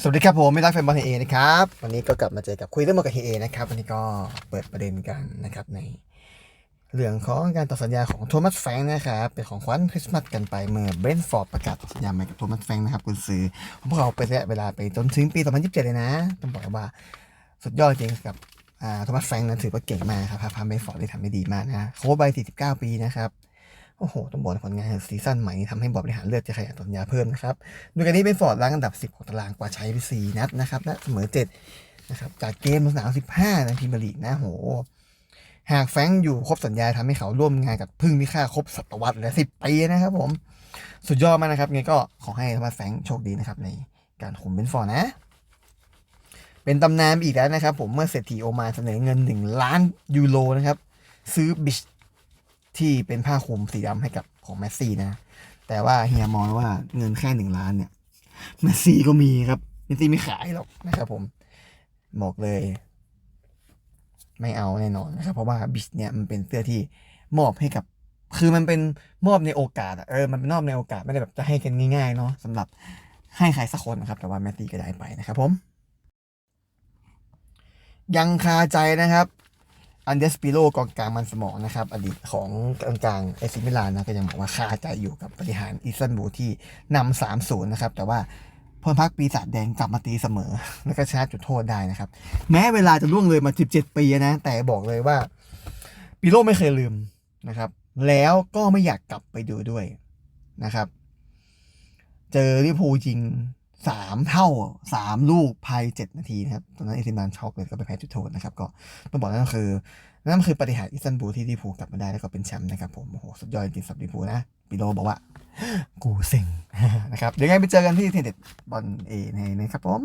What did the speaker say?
สวัสดีครับผมไม่รักแฟนบอลเฮเอนะครับวันนี้ก็กลับมาเจอกับคุยเรื่องบอลกับเฮเอนะครับวันนี้ก็เปิดประเด็นกันนะครับในเรื่องของการต่อสัญญาของโทมัสแฟงนะครับเป็นของขวัญคริสต์มาสกันไปเมื่อเบรนท์ฟอร์ดประกาศต่อสัญญาใหม่กับโทมัสแฟงนะครับกุนซือของพวกเราไประยะเวลาไปจนถึงปี2027เลยนะต้องบอกว่าสุดยอดจริงกับอ่าโทมัสแฟงนั้นถือว่าเก่งมากครับพาพาเบรนฟอร์ดได้ทำได้ดีมากนะเขาใบ49 ปีนะครับ โอ้โห ต้องบอกผลงานซีซั่นใหม่นี้ทำให้บอร์ดบริหารเลือกจะขยายสัญญาเพิ่มนะครับโดยการนี้เป็นฟอร์ดล้างอันดับ 10 ของตารางกว่าใช้ไป 4 นัดนะครับและเสมอ 7 นะครับ จากเกมสนาม 15 ในพรีเมียร์ลีกนะโห หากแฟงอยู่ครบสัญญาทำให้เขาร่วมงานกับพึ่งมิค่าครบศตวรรษและ10ปีนะครับผม สุดยอดมากนะครับไงก็ขอให้ทมัสแฟงโชคดีนะครับในการคุมเบนฟอร์ดนะเป็นตำนานอีกแล้วนะครับผมเมื่อเศรษฐีโอมานเสนอเงิน 1 ล้านยูโรนะครับ ซื้อบิช ที่เป็นผ้าคลุมสีดำให้กับของแมสซี่นะ แต่ว่าเฮียมองว่าเงินแค่หนึ่งล้านเนี่ยแมสซี่ก็มีครับแมสซี่ไม่ขายหรอกนะครับผมบอกเลย ไม่เอาแน่นอนนะครับ เพราะว่าบิชเนี่ยมันเป็นเสื้อที่มอบให้กับ คือมันเป็นมอบในโอกาสอะเออมันเป็นมอบในโอกาสไม่ได้แบบจะให้กันง่ายๆเนาะสำหรับให้ใครสักคนนะครับ แต่ว่าแมสซี่ก็ได้ไปนะครับผมยังคาใจนะครับ อันเดสปิโลกองกลางมันสมองนะครับ อดีตของกองกลางเอซิมิลานนะก็ยังบอกว่าคาใจอยู่กับบริหารอีสันบูที่นำสามศูนย์นะครับ แต่ว่าพลพักปีศาจแดงกลับมาตีเสมอ แล้วก็ชนะจุดโทษได้นะครับ แม้เวลาจะล่วงเลยมา 17 ปีนะ แต่บอกเลยว่าปิโลไม่เคยลืมนะครับ แล้วก็ไม่อยากกลับไปดูด้วยนะครับ เจอลิพูจริง สามเท่าสามลูกภายเจ็ดนาทีนะครับตอนนั้นเอซิมานช็อกเลยก็ไปแพ้จุดโทษนะครับ ก็ต้องบอกนั่นก็คือนั่นคือปฏิหารอิสตันบูลที่ลิพูกลับมาได้แล้วก็เป็นแชมป์นะครับผมโอ้โหสุดยอดจริงสับลิเวอร์พูนะปิโลบอกว่า กูเซ็งนะครับเดี๋ยวไงไปเจอกันที่เทนเด็ดบอลเอในนะครับผม